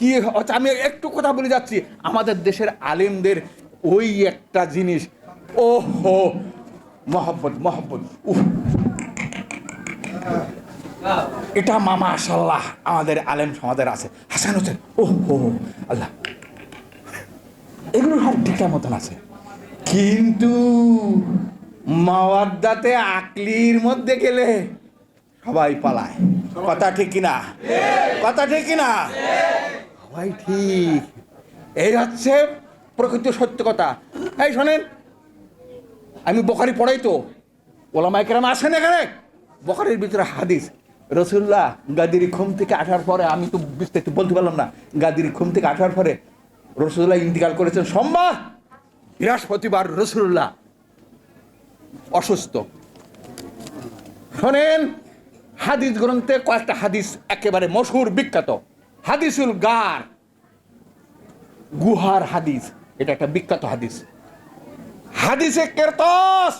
কি হচ্ছে আমি একটু কথা বলে যাচ্ছি। আমাদের দেশের আলেমদের ওই একটা জিনিস। ও হো মহব্বত। মহব্বত এটা মামা আশাল্লাহ আমাদের আলেম সমাজের আছে। হাসান হোসেন ও হো আল্লাহ। এগুলো সব ঠিকঠাক মতন আছে। কিন্তু মাওয়াদ্দাতে আকলির মধ্যে গেলে সবাই পালায়। কথা ঠিক কিনা? কথা ঠিক কিনা? সবাই ঠিক। এই হচ্ছে প্রকৃত সত্য কথা। এই শোনেন, আমি বখারি পড়াই তো। ওলামাই কেরাম আসেন এখানে? বখারির ভিতরে হাদিস। রসুল্লাহ গাদির খুম থেকে আসার পরে, আমি তো বিস্তারিত বলতে পারলাম না, গাদির খুম থেকে আসার পরে রসুল্লাহ ইন্তিকাল করেছেন সোমবার, বৃহস্পতিবার রসুল্লাহ অসুস্থ। শোনেন, হাদিস গ্রন্থে কয়েকটা হাদিস একেবারে মশহুর বিখ্যাত। হাদিসুল গার। গুহার হাদিস এটা একটা বিখ্যাত হাদিস। হাদিসে কেরতস।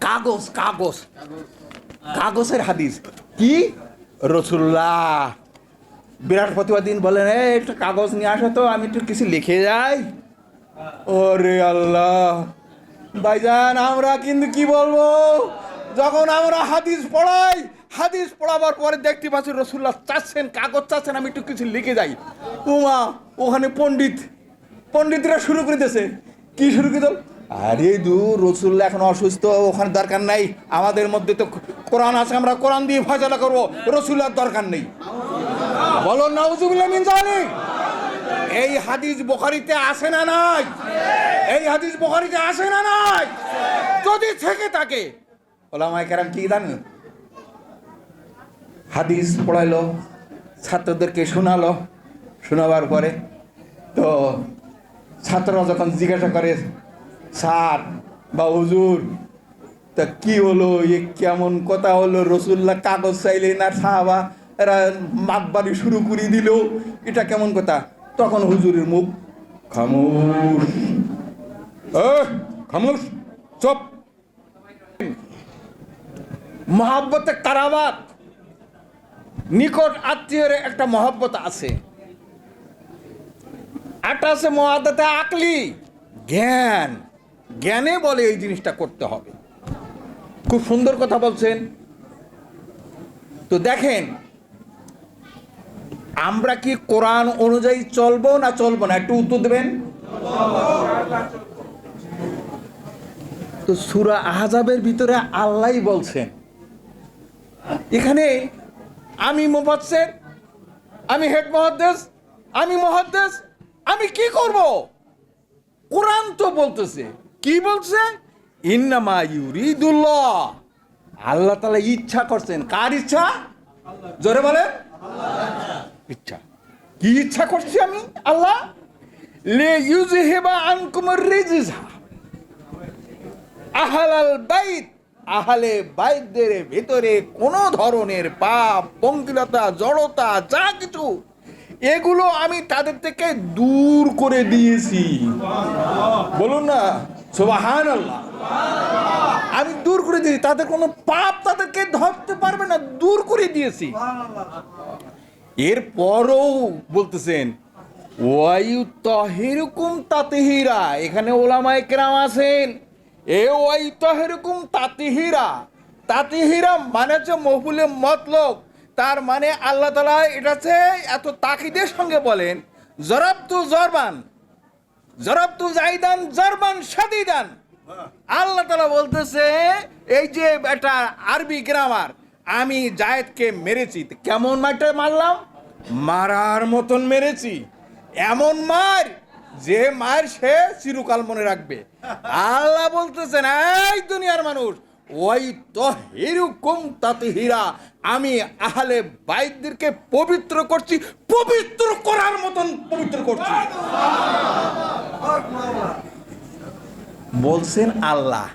কাগজ কাগজ। কাগজের হাদিস। কি? রসুল্লাহ। বৃহস্পতিবার দিন বলেন "এই, একটু কাগজ নিয়ে আসো তো আমি একটু কিছু লিখে যাই। ওরে আল্লাহ। ভাইজান আমরা কিন্তু কি বলব? যখন আমরা হাদিস পড়াই হাদিস পড়াবার পরে দেখতে পাচ্ছি রসুল্লাহ চাচ্ছেন, কাগজ চাচ্ছেন, আমি একটু কিছু লিখে যাই। উমা, ওখানে পণ্ডিত। পণ্ডিতরা শুরু করে দিয়েছে। কি শুরু করে দিল? আরে দু রসুল্লাহ এখন অসুস্থ, ওখানে দরকার নাই। আমাদের মধ্যে তো কোরআন আছে, আমরা কোরআন দিয়ে ফয়সলা করব। রসুল্লাহর দরকার নেই। বলো, নাউজুবিল্লাহ মিন জালিক এই হাদিস বোখারিতে আসে না নাই? এই হাদিস বোখারিতে আসে না নাই? যদি থেকে থাকে, ওলামায় কেরাম কি জানেন হাদিস পড়াইলো, ছাত্রদেরকে শোনালো, শোনাবার পরে তো ছাত্ররা যখন জিজ্ঞাসা করে, স্যার বা হুজুর, তা কি হলো? এ কেমন কথা হলো? রসুল্লাহ কাগজ চাইলেন আর সাহাবা? এরা মাতবাড়ি শুরু করে দিল। এটা কেমন কথা? তখন হুজুরের মুখ খামোশ। খামোশ, চপ! মহাব্বতে কারাবাত! নিকট আত্মীয়ের একটা মহাব্বত আছে। একটা আছে মহাদাতে আকলি। জ্ঞান। জ্ঞানে বলে এই জিনিসটা করতে হবে। খুব সুন্দর কথা বলছেন। তো দেখেন, আমরা কি কোরআন অনুযায়ী চলবো না চলবো না? একটু উত্তর দেবেন? তো সুরা আহজাবের ভিতরে আল্লাহ বলছেন। এখানে আমি মোবাচ্ছের আমি হেড মহাদ্দেশ আমি মহাদ্দেশ আমি কি করব? কোরআন তো বলতেছে। কি বলছে ইন্নামা ইউরিদুল্লাহ। আল্লাহ তালা ইচ্ছা করছেন। কার ইচ্ছা? জোরে বলে ইচ্ছা। কি ইচ্ছা করছি আমি? আল্লাহ? লে ইউজহিবা আনকুমুর রিজহা। আহালাল বাইত আহালে বাইতদের ভেতরে কোনো ধরনের পাপ, পঙ্কিলতা, জড়তা, যা কিছু, এগুলো আমি তাদের থেকে দূর করে দিয়েছি। বলুন না সুবাহান আমি দূর করে দিয়েছি, তাদের কোনো পাপ তাদেরকে ধরতে পারবে না, দূর করে দিয়েছি। এরপরও বলতেছেন ওয়ায়ু তহেরকুম তাতেহিরা এখানে ওলামায় কেরাম আছেন। A Y তহেরকুম তাতেহিরা। তাতেহিরা মানে হচ্ছে মহবুলে মতলব। তার মানে আল্লাহ তালা এটা হচ্ছে এত তাকিদের সঙ্গে বলেন, জরাবতু জরবান, জরাবতু জাইদান, জরবান সাদিদান আল্লাহ তালা বলতেছে, এই যে একটা আরবি গ্রামার আমি জায়েদকে মেরেছি। তো কেমন মারটা মারলাম? মারার মতন মেরেছি। এমন মার যে মার সে চিরকাল মনে রাখবে। আল্লাহ বলতেছেন, এই দুনিয়ার মানুষ, ওই তো হিরুকুম তাতে হীরা আমি আহলে বাইদদেরকে পবিত্র করছি, পবিত্র করার মতন পবিত্র করছি। বলছেন আল্লাহ,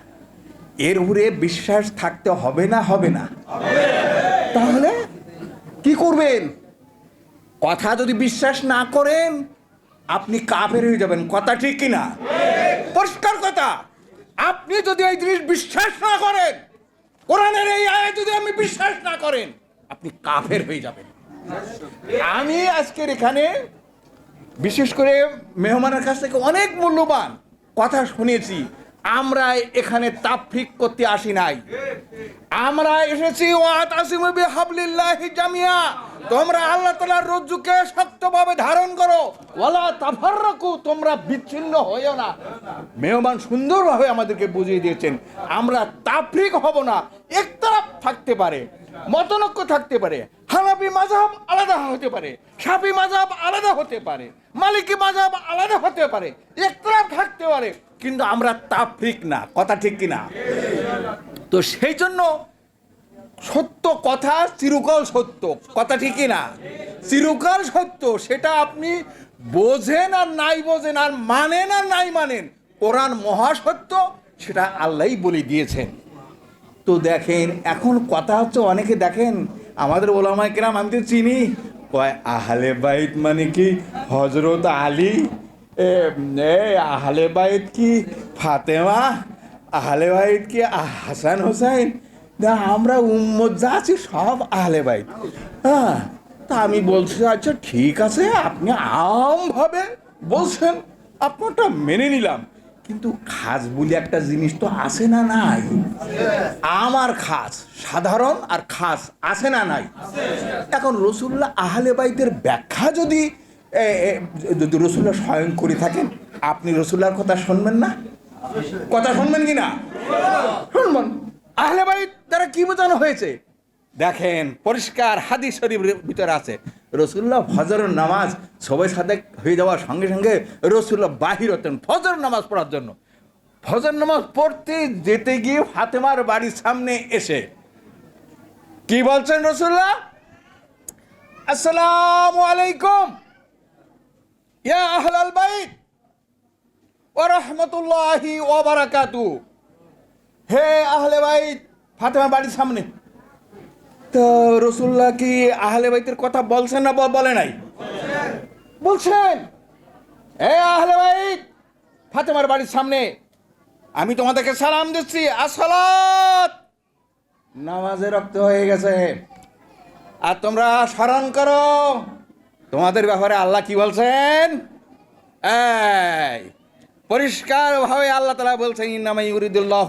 এর উপরে বিশ্বাস থাকতে হবে না হবে না? তাহলে কি করবেন? কথা যদি বিশ্বাস না করেন আপনি কাফের হয়ে যাবেন, কথা ঠিক কিনা? পরিষ্কার কথা, আপনি যদি এই জিনিস বিশ্বাস না করেন, কোরআনের এই আয় যদি আমি বিশ্বাস না করেন, আপনি কাফের হয়ে যাবেন। আমি আজকের এখানে বিশেষ করে মেহমানের কাছ থেকে অনেক মূল্যবান কথা শুনেছি। আমরা এখানে তাফরিক করতে আসি নাই। আমরা এসেছি, ওয়াত আসিমবি হাবলিল্লাহি জামিয়া। তোমরা আল্লাহ তাআলার রজ্জুকে শক্তভাবে ধারণ করো। ওয়ালা তাফাররাকু, তোমরা বিচ্ছিন্ন হইও না। মেহমান সুন্দরভাবে আমাদেরকে বুঝিয়ে দিয়েছেন, আমরা তাফরিক হব না, একতরফ থাকতে পারে, মতনক্য থাকতে পারে, হানাফি মাযহাব আলাদা হতে পারে, শাফি মাযহাব আলাদা হতে পারে, মালিকি মাযহাব আলাদা হতে পারে, একতরফ থাকতে পারে কিন্তু আমরা তাফরিক না, কথা ঠিক কিনা? তো সেই জন্য সত্য কথা চিরকাল সত্য, কথা ঠিকই না চিরকাল সত্য, সেটা আপনি বোঝেন আর নাই বোঝেন আর মানেন আর নাই মানেন, কোরআন মহাসত্য, সেটা আল্লাহই বলে দিয়েছেন। তো দেখেন, এখন কথা হচ্ছে অনেকে দেখেন, আমাদের ওলামায় কেরাম, আমি তো চিনি, কয় আহলে বাইত মানে কি? হজরত আলী? আহলে বাইত কি ফাতেমা? আহলে বাইত কি হাসান হোসাইন? না, আমরা উম্মত যা আছি সব আহলে বাইত। হ্যাঁ তা আমি বলছি আচ্ছা ঠিক আছে, আপনি আমভাবে বলছেন, আপনারটা মেনে নিলাম। কিন্তু খাস বলে একটা জিনিস তো আছে না নাই? আমার খাস সাধারণ আর খাস আছে না নাই? এখন রসুল্লাহ আহলে বাইতের ব্যাখ্যা যদি যদি রসুল্লাহ স্বয়ং করে থাকেন। আপনি রসুল্লাহর কথা শুনবেন না? কথা শুনবেন কি না? শুনবেন। আহলে বাইত দ্বারা কি বোঝানো হয়েছে? দেখেন, পরিষ্কার হাদিস শরীফের ভিতরে আছে। রসুল্লাহ ফজরের নামাজ সবাই সাথে হয়ে যাওয়ার সঙ্গে সঙ্গে রসুল্লাহ বাহির হতেন ফজর নামাজ পড়ার জন্য। ফজর নামাজ পড়তে যেতে গিয়ে ফাতেমার বাড়ির সামনে এসে কি বলছেন রসুল্লাহ? আসসালামু আলাইকুম। আহলাল ওয়া বারাকাতু হে আহলে বাড়ির সামনে। তো রসুল্লাহ কি আহলে কথা বলছেন না বলে নাই? বলছেন। এ আহলে ফাতেমার বাড়ির সামনে, আমি তোমাদেরকে সালাম দিচ্ছি। আসসালাত। নামাজে রক্ত হয়ে গেছে। আর তোমরা স্মরণ করো তোমাদের ব্যাপারে আল্লাহ কি বলছেন? এই পরিষ্কার ভাবে আল্লাহ তালা বলছেন, ইন্নামা ইউরিদুল্লাহ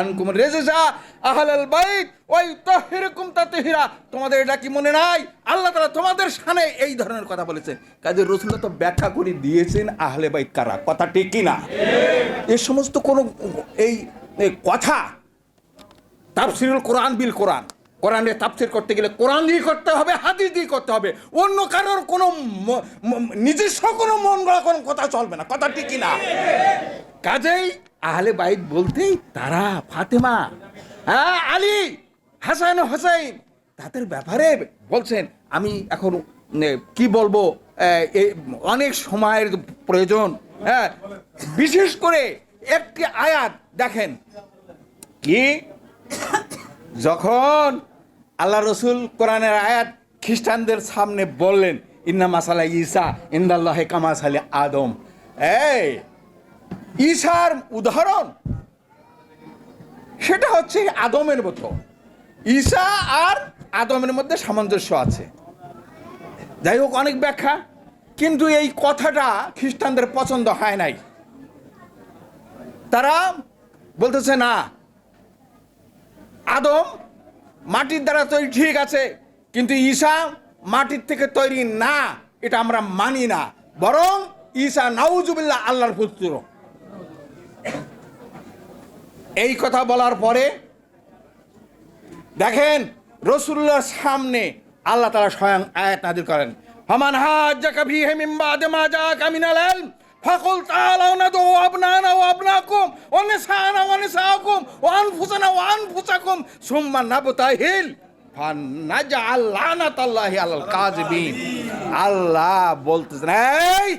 আনকুম রিজসা আহলাল বাইত ওই তাহিরকুম তাতহিরা। তোমাদের এটা কি মনে নাই? আল্লাহ তালা তোমাদের সামনে এই ধরনের কথা বলেছে কাজে রসুল্লাহ তো ব্যাখ্যা করে দিয়েছেন, আহলে বাইত কারা? কথা ঠিক কি না? এ সমস্ত কোনো এই কথা তাফসিরুল কোরআন বিল কোরআন। কোরআনে তাফসির করতে গেলে কোরআন দিয়ে করতে হবে, হাদিস দিয়ে করতে হবে। অন্য কারোর কোনো নিজস্ব কোনো মন গড়া কোনো কথা চলবে না। কথা ঠিকই না। কাজেই আহলে বাইত বলতেই তারা ফাতেমা হ্যাঁ আলী, হাসান, হোসাইন, তাদের ব্যাপারে বলছেন, আমি এখন কি বলব অনেক সময়ের প্রয়োজন হ্যাঁ বিশেষ করে একটি আয়াত দেখেন। কি? যখন আল্লাহ রসুল কোরআনের আয়াত খ্রিস্টানদের সামনে বললেন, ইন্না মাসালা ঈসা, ইন্দাল্লাহ কামাস আলী আদম। এই, ঈশার উদাহরণ, সেটা হচ্ছে আদমের মতো। ঈশা আর আদমের মধ্যে সামঞ্জস্য আছে। যাই হোক, অনেক ব্যাখ্যা, কিন্তু এই কথাটা খ্রিস্টানদের পছন্দ হয় নাই। তারা বলতেছে, না, আদম মাটির দ্বারা তৈরি ঠিক আছে, কিন্তু ঈশা মাটির থেকে তৈরি না, এটা আমরা মানি না। বরং ঈশা নাউজুবিল্লাহ আল্লাহর পুত্র। এই কথা বলার পরে দেখেন রসুল্লাহর সামনে আল্লাহ তারা স্বয়ং আয়াত নাজির করেন। হমান হাজ্জাকা ফিহি মিন বাদি মা জাআকা ওয়া আবনাকুম ওয়া নিসানা ওয়া নিসাকুম ওয়া আনফুসানা ওয়া আনফুসাকুম সুম্মা নাবতাহিল ফানাজআল লানাতাল্লাহি আলাল কাযিবিন আল্লাহ বলতেছেন, এই,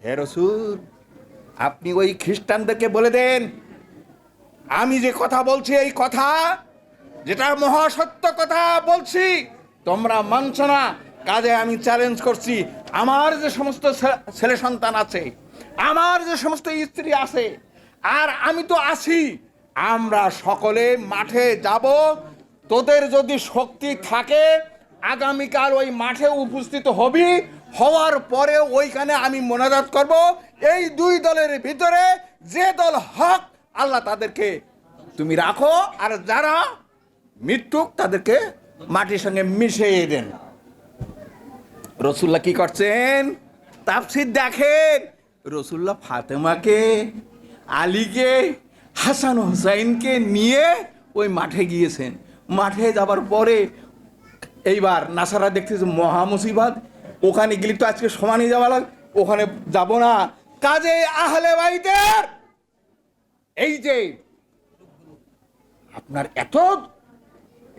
হে রসুল, আপনি ওই খ্রিস্টানদেরকে বলে দেন, আমি যে কথা বলছি, এই কথা যেটা মহাসত্য কথা বলছি, তোমরা মানছ না। কাজে আমি চ্যালেঞ্জ করছি আমার যে সমস্ত ছেলে সন্তান আছে, আমার যে সমস্ত স্ত্রী আছে, আর আমি তো আছি, আমরা সকলে মাঠে যাব। তোদের যদি শক্তি থাকে, আগামীকাল ওই মাঠে উপস্থিত হবি। হওয়ার পরে ওইখানে আমি মোনাজাত করব। এই দুই দলের ভিতরে যে দল হক, আল্লাহ তাদেরকে তুমি রাখো, আর যারা মৃত্যুক তাদেরকে মাটির সঙ্গে মিশিয়ে দেন। রসুল্লাহ কি করছেন? তাফসির দেখেন। রসুল্লাহ ফাতেমাকে, আলীকে, হাসান হোসাইনকে নিয়ে ওই মাঠে গিয়েছেন। মাঠে যাবার পরে এইবার নাসারা দেখতেছে মহা মুসিবাদ ওখানে গেলে তো আজকে সমানই যাওয়া লাগ, ওখানে যাব না। কাজে আহলে বাইদের এই যে আপনার এত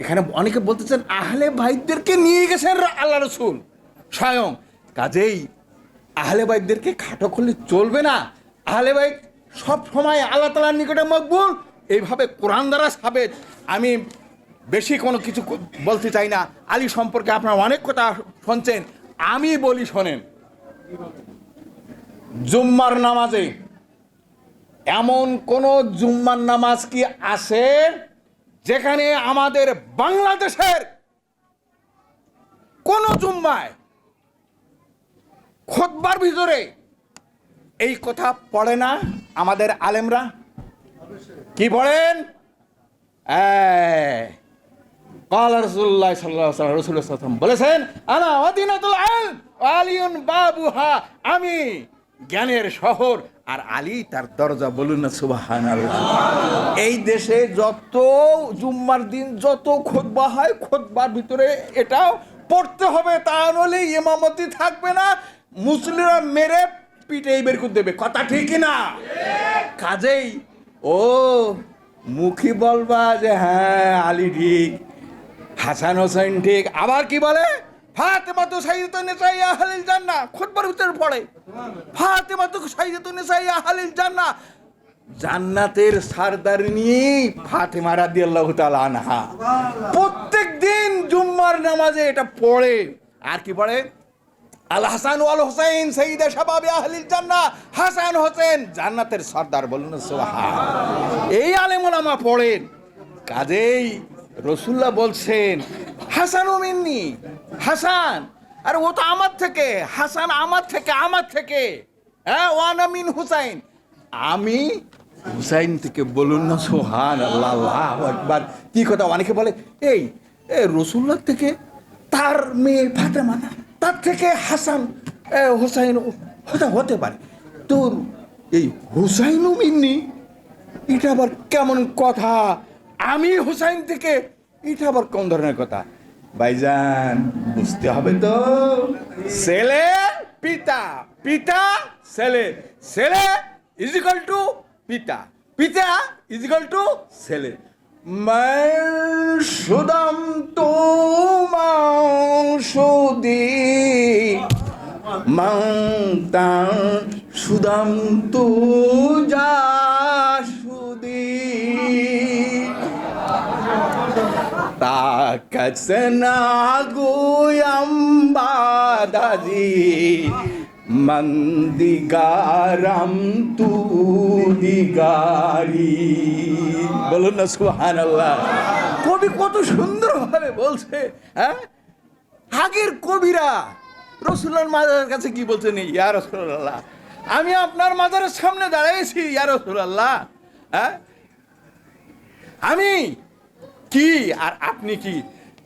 এখানে অনেকে বলতেছেন আহলে ভাইদেরকে নিয়ে গেছেন আল্লাহ রসুল। স্বয়ং। কাজেই আহলে ভাইদেরকে খাটো খুললে চলবে না। আহলে ভাই সব সময় আল্লাহ তালার নিকটে মকবুল। এইভাবে কোরআন দ্বারা সাবেত। আমি বেশি কোনো কিছু বলতে চাই না। আলী সম্পর্কে আপনারা অনেক কথা শুনছেন। আমি বলি শোনেন, জুম্মার নামাজে এমন কোন জুম্মার নামাজ কি আছে যেখানে আমাদের বাংলাদেশের কোন জুম্মায় খোদবার ভিতরে এই কথা পড়ে না আমাদের আলেমরা। কি পড়েন কাল রসুল্লাহ সাল্লাহ রসুল্লাহ বলেছেন আনা অদিনাতুল আলম, আলিউন বাবুহা, আমি জ্ঞানের শহর, আর আলী তার দরজা বলুন না সুবাহান এই দেশে যত জুম্মার দিন, যত খোদবা হয়, খোদবার ভিতরে এটাও পড়তে হবে, তা নলে ইমামতি থাকবে না। মুসলিমরা মেরে পিটেই বের করে দেবে। কথা ঠিকই না? কাজেই ও মুখী বলবা যে হ্যাঁ আলী ঠিক হাসান হোসেন ঠিক। আবার কি বলে? ফাতেমা তো সাইয়্যিদাতুন নিসাই আহলিল জান্নাহ। খুতবার ভিতরে পড়ে। ফাতেমা তো সাইয়্যিদাতুন নিসাই আহলিল জান্নাহ। জান্নাতের সারদার নিয়ে ফাতেমা রাদিয়াল্লাহু তাআলা আনহা। প্রত্যেক দিন জুম্মার নামাজে এটা পড়ে। আর কি পড়ে? আল হাসান ওয়াল হোসেন সঈদে শাবাবে আহলিল জান্নাহ। হাসান হোসেন, জান্নাতের সর্দার বলুন এই আলেম ওলামা পড়েন, কাজেই রসুল্লাহ বলছেন, হাসান মিন্নি, হাসান, আর ও তো আমার থেকে, হাসান আমার থেকে আমার থেকে। হ্যাঁ ওয়ানা মিন হুসাইন। আমি হুসাইন থেকে বলুন না সোহান আল্লাহ একবার কি কথা? অনেকে বলে, এই, এ রসুল্লাহ থেকে তার মেয়ে ফাতেমা তার থেকে হাসান হোসাইন হতে হতে পারে। তো এই হুসাইনও মিন্নি, এটা আবার কেমন কথা? আমি হুসাইন থেকে, এটা আবার কোন ধরনের কথা? ভাইজান, বুঝতে হবে তো। ছেলে, পিতা পিতা, ছেলে। ছেলে ইজিক্যাল টু পিতা। পিতা ইজিক্যাল টু ছেলে। সুদাম তো মাংসদি মাংতাং সুদাম তু যা সুদি তাকসনাগুয়াম্বাদাজি মন্দিগারাম তু দিগারি। বলুন না সুহান কবি কত সুন্দরভাবে বলছে হ্যাঁ? আগের কবিরা রসুল্লার মাজারের কাছে কি বলছেন? ইয়া রসুল্লাহ আমি আপনার মাজারের সামনে দাঁড়িয়েছি ইয়া রসুল্লাহ হ্যাঁ? আমি কি আর আপনি কি?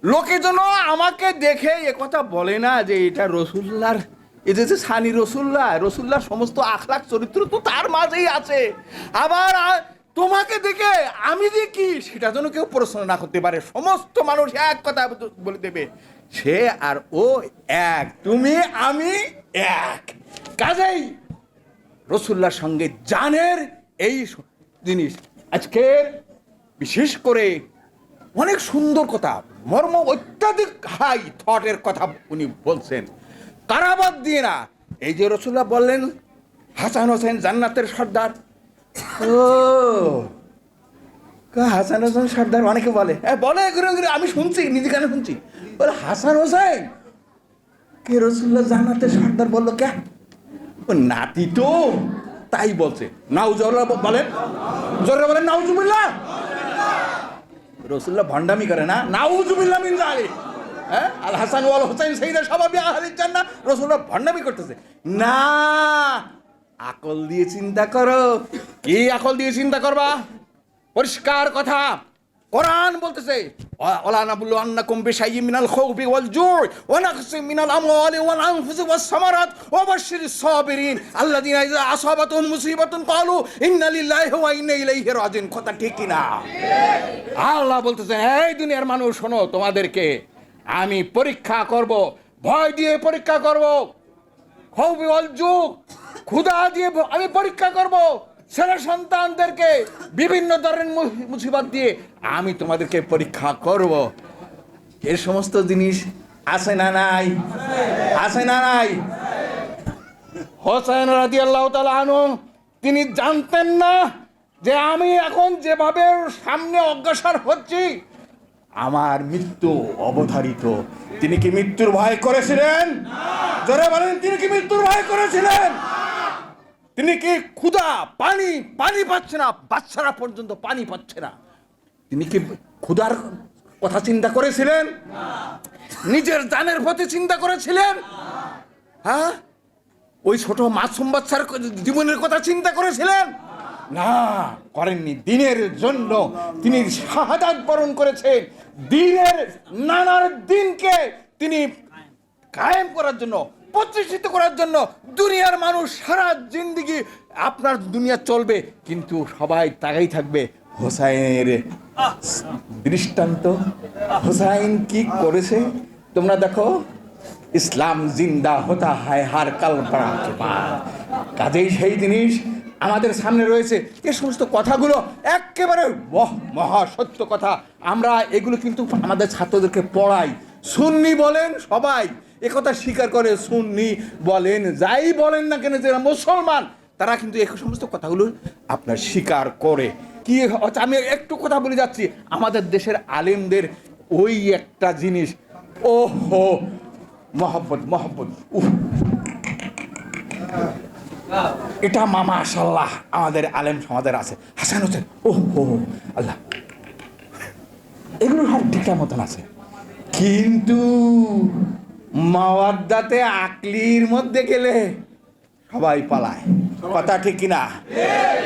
লোকে যেন আমাকে দেখে কথা বলে না যে এটা রসুল্লার এই যে সানি রসুল্লাহ রসুল্লার সমস্ত আখলাখ চরিত্র তো তার মাঝেই আছে। আবার তোমাকে দেখে আমি যে কি, সেটা যেন কেউ প্রশ্ন না করতে পারে। সমস্ত মানুষ এক কথা বলে দেবে, সে আর ও এক, তুমি, আমি এক। কাজেই রসুল্লার সঙ্গে জানের এই জিনিস। আজকে বিশেষ করে অনেক সুন্দর কথা, মর্ম অত্যাধিক হাই থটের কথা উনি বলছেন। কারাবাদ দিয়ে না। এই যে রসুল্লাহ বললেন, হাসান হোসেন জান্নাতের সর্দার। ও হাসান হোসেন সর্দার অনেকে বলে। হ্যাঁ বলে ঘুরে ঘুরে, আমি শুনছি, নিজে কানে শুনছি। বলে, হাসান হোসেন? কে রসুল্লাহ জান্নাতের সর্দার বলল কে? ও, নাতি তো। তাই বলছে। নাউজুল্লাহ বলেন। জোরে বলেন, নাউজুবিল্লাহ। রসুল্লাহ ভণ্ডামি করে না। নাউজুবিল্লাহ মিন জালিক হ্যাঁ? আল হাসান ওয়াল হোসেন সেইদা সবাবি আহলির জান্না রসুল্লাহ ভণ্ডামি করতেছে। না আকল দিয়ে চিন্তা করো। কি আকল দিয়ে চিন্তা করবা? পরিষ্কার কথা। কোরআন বলতেছে ওলা নাবুল্লু আন্নাকুম বিশাইয়্যি মিনাল খাউফি ওয়াল জু'i ওয়া নাকসি মিনাল আমওয়ালি ওয়াল আনফুসি ওয়াস সামারাত ওয়া বাশশিরিস সাবিরিন আল্লাযীনা ইযা আসাবাতুহুম মুসিবাতুন ক্বালু ইন্না লিল্লাহি ওয়া ইন্না ইলাইহি রাজিউন। কথা ঠিক কি না আল্লাহ বলতেছেন এই দুনিয়ার মানুষ শোনো তোমাদেরকে আমি পরীক্ষা করব ভয় দিয়ে পরীক্ষা করব। অল যুগ ক্ষুধা দিয়ে আমি পরীক্ষা করব। ছেলে সন্তানদেরকে বিভিন্ন ধরনের মু- মুসিবত দিয়ে আমি তোমাদেরকে পরীক্ষা করব। এ সমস্ত জিনিস আছে না নাই? আছে না নাই? হোসেন রাজি আল্লাহ আনু তিনি জানতেন না যে আমি এখন যেভাবে সামনে অগ্রসর হচ্ছি আমার মৃত্যু অবধারিত। তিনি কি মৃত্যুর ভয় করেছিলেন? জোরে বলেন, তিনি কি মৃত্যুর ভয় করেছিলেন? তিনি কি ক্ষুধা, পানি পানি পাচ্ছে না? বাচ্চারা পর্যন্ত পানি পাচ্ছে না। তিনি কি ক্ষুধার কথা চিন্তা করেছিলেন? নিজের জানের প্রতি চিন্তা করেছিলেন? হ্যাঁ? ওই ছোট মাসুম বাচ্চার জীবনের কথা চিন্তা করেছিলেন? না করেননি। দিনের জন্য তিনি শাহাদাত বরণ করেছেন। দিনের নানার দিনকে তিনি কায়েম করার জন্য, প্রতিষ্ঠিত করার জন্য দুনিয়ার মানুষ সারা জিন্দিগি আপনার দুনিয়া চলবে, কিন্তু সবাই তাকাই থাকবে হোসাইনের দৃষ্টান্ত। হোসাইন কি করেছে? তোমরা দেখো, ইসলাম জিন্দা হতা হায় হার কাল কাজেই সেই জিনিস আমাদের সামনে রয়েছে এ সমস্ত কথাগুলো একেবারে মহ- সত্য কথা। আমরা এগুলো কিন্তু আমাদের ছাত্রদেরকে পড়াই। সুন্নি বলেন সবাই একথা স্বীকার করে সুন্নি বলেন, যাই বলেন না কেন যারা মুসলমান, তারা কিন্তু এই সমস্ত কথাগুলো আপনার স্বীকার করে। কি আমি একটু কথা বলে যাচ্ছি, আমাদের দেশের আলেমদের ওই একটা জিনিস। ওহো, মহব্বত মহব্বত উহ এটা মামা আশাল্লাহ আমাদের আলেম সমাজের আছে। হাসান হোসেন ও হো আল্লাহ। এগুলো সব ঠিকঠাক মতন আছে। কিন্তু মাওয়াদ্দাতে আকলির মধ্যে গেলে সবাই পালায়। কথা ঠিক কিনা?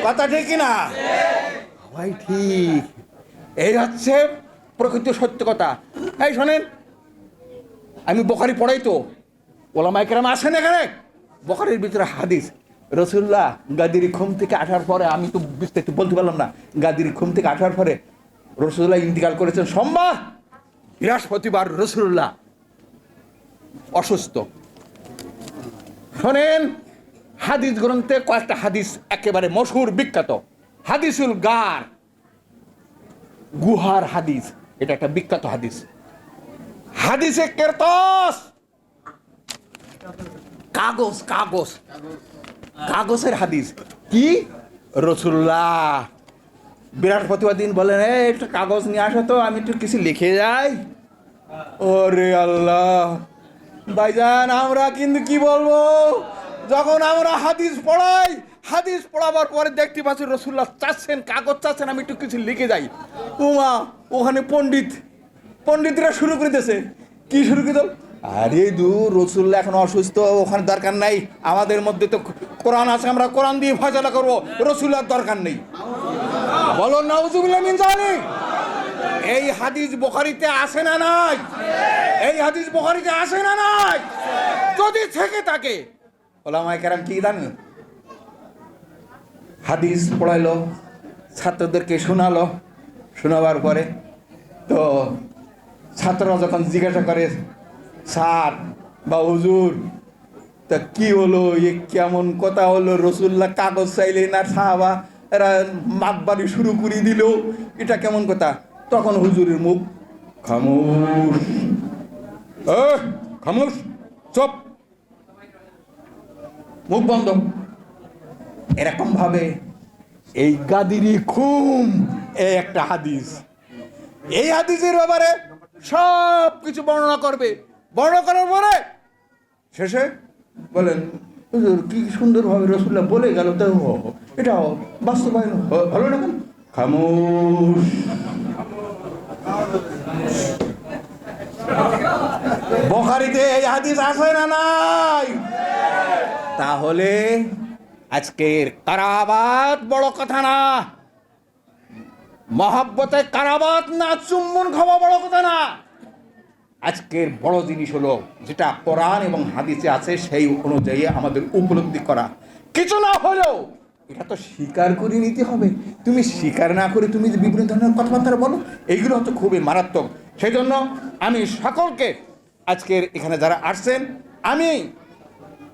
কথা ঠিক কিনা? সবাই ঠিক। এই হচ্ছে প্রকৃত সত্য কথা। এই শোনেন, আমি বখারি পড়াই তো। ওলামাই কেরাম আসেন এখানে? বখারির ভিতরে হাদিস। রসুল্লাহ গাদির খুম থেকে আসার পরে আমি তো বিস্তারিত বলতে পারলাম না। গাদির খুম থেকে আসার পরে রসুল্লাহ ইন্তিকাল করেছেন সোমবার। বৃহস্পতিবার রসুল্লাহ অসুস্থ। শোনেন, হাদিস গ্রন্থে কয়েকটা হাদিস একেবারে মশহুর বিখ্যাত। হাদিসুল গার, গুহার হাদিস, এটা একটা বিখ্যাত হাদিস। হাদিসে কেরতস। কাগজ কাগজ। কাগজের হাদিস। কি? রসুল্লাহ বৃহস্পতিবার দিন বলেন "এই, একটু কাগজ নিয়ে আসো তো আমি একটু কিছু লিখে যাই। ওরে আল্লাহ। ভাইজান আমরা কিন্তু কি বলব? যখন আমরা হাদিস পড়াই হাদিস পড়াবার পরে দেখতে পাচ্ছি রসুল্লাহ চাচ্ছেন কাগজ চাচ্ছেন আমি একটু কিছু লিখে যাই। উমা ওখানে পণ্ডিত পণ্ডিতরা শুরু করে দিয়েছে। কি শুরু করে আরে দূর রসুল্লাহ এখন অসুস্থ, ওখানে দরকার নাই। আমাদের মধ্যে তো কোরআন আছে, আমরা কোরআন দিয়ে ফয়সলা করব। রসুল্লাহর দরকার নেই। বলো জালিক এই হাদিস বুখারীতে আসে না নাই? এই হাদিস বুখারীতে আসে না নাই? যদি থেকে থাকে। ওলামায়ে কেরাম কি জানেন হাদিস পড়াইলো, ছাত্রদেরকে শোনালো। শোনাবার পরে তো ছাত্ররা যখন জিজ্ঞাসা করে স্যার বা হুজুর, তা কি হলো? এ কেমন কথা হলো? রসুল্লাহ কাগজ চাইলে না সাহাবা, এরা মাতবাড়ি শুরু করে দিল। এটা কেমন কথা? তখন হুজুরের মুখ খামোশ। খামোশ, চপ। মুখ বন্ধ। এরকম ভাবে এই গাদিরি খুম, এই একটা হাদিস। এই হাদিসের ব্যাপারে সব কিছু বর্ণনা করবে। বর্ণনা করার পরে শেষে বলেন হুজুর কি সুন্দরভাবে রসুল্লাহ বলে গেল তো এটা বাস্তবায়ন হলো না কেন খামোশ। বখারিতে এই হাদিস আছে না নাই? তাহলে আজকের কারাবাত বড় কথা না। মহাব্বতে কারাবাত না চুম্বন খাওয়া বড় কথা না। আজকের বড় জিনিস হলো, যেটা কোরআন এবং হাদিসে আছে, সেই অনুযায়ী আমাদের উপলব্ধি করা। কিছু না হলেও এটা তো স্বীকার করে নিতে হবে। তুমি স্বীকার না করে তুমি যে বিভিন্ন ধরনের কথাবার্তা বলো, এইগুলো হচ্ছে খুবই মারাত্মক। সেই জন্য আমি সকলকে আজকের এখানে যারা আসছেন, আমি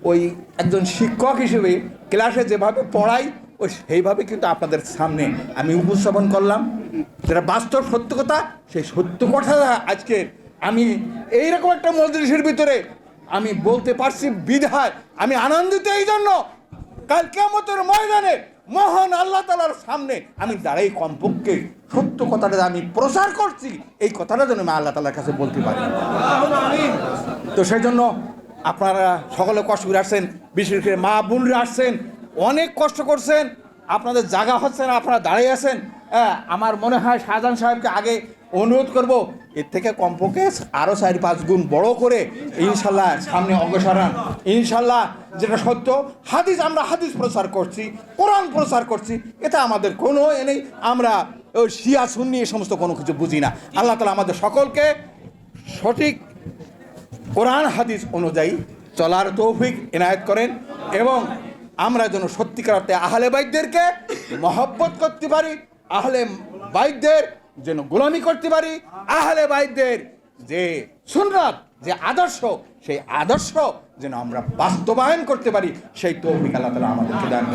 ওই একজন শিক্ষক হিসেবে ক্লাসে যেভাবে পড়াই, ও সেইভাবে কিন্তু আপনাদের সামনে আমি উপস্থাপন করলাম। যেটা বাস্তব সত্য কথা, সেই সত্য কথা আজকে আমি এইরকম একটা মজলিসের ভিতরে আমি বলতে পারছি বিধায়, আমি আনন্দিত এই জন্য কাল কেমতের ময়দানে মহান আল্লাহ তালার সামনে আমি দাঁড়াই কমপক্ষে। সত্য কথাটা আমি প্রচার করছি, এই কথাটা যেন আমি আল্লাহ তালার কাছে বলতে পারি। তো সেই জন্য আপনারা সকলে কষ্ট করে আসছেন, বিশেষ করে মা বোনরা আসছেন, অনেক কষ্ট করছেন, আপনাদের জায়গা হচ্ছে না, আপনারা দাঁড়িয়ে আছেন। আমার মনে হয় শাহজাহান সাহেবকে আগে অনুরোধ করব, এর থেকে কমপক্ষে আরও চার পাঁচ গুণ বড় করে ইনশাল্লাহ সামনে অগ্রসর হন। ইনশাল্লাহ যেটা সত্য, হাদিস আমরা হাদিস প্রচার করছি, কোরআন প্রচার করছি এটা আমাদের কোনো এ নেই। আমরা ওই শিয়া, সুন্নি এই সমস্ত কোনো কিছু বুঝি না। আল্লাহ তালা আমাদের সকলকে সঠিক কোরআন, হাদিস অনুযায়ী চলার তৌফিক এনায়ত করেন এবং আমরা যেন সত্যিকার আহলে বাইদদেরকে মহব্বত করতে পারি আহলে বাইকদের যেন গোলামি করতে পারি, আহলে বাইকদের যে সুন্নাত, যে আদর্শ, সেই আদর্শ যেন আমরা বাস্তবায়ন করতে পারি, সেই তৌফিক আল্লাহ তালা আমাদেরকে দান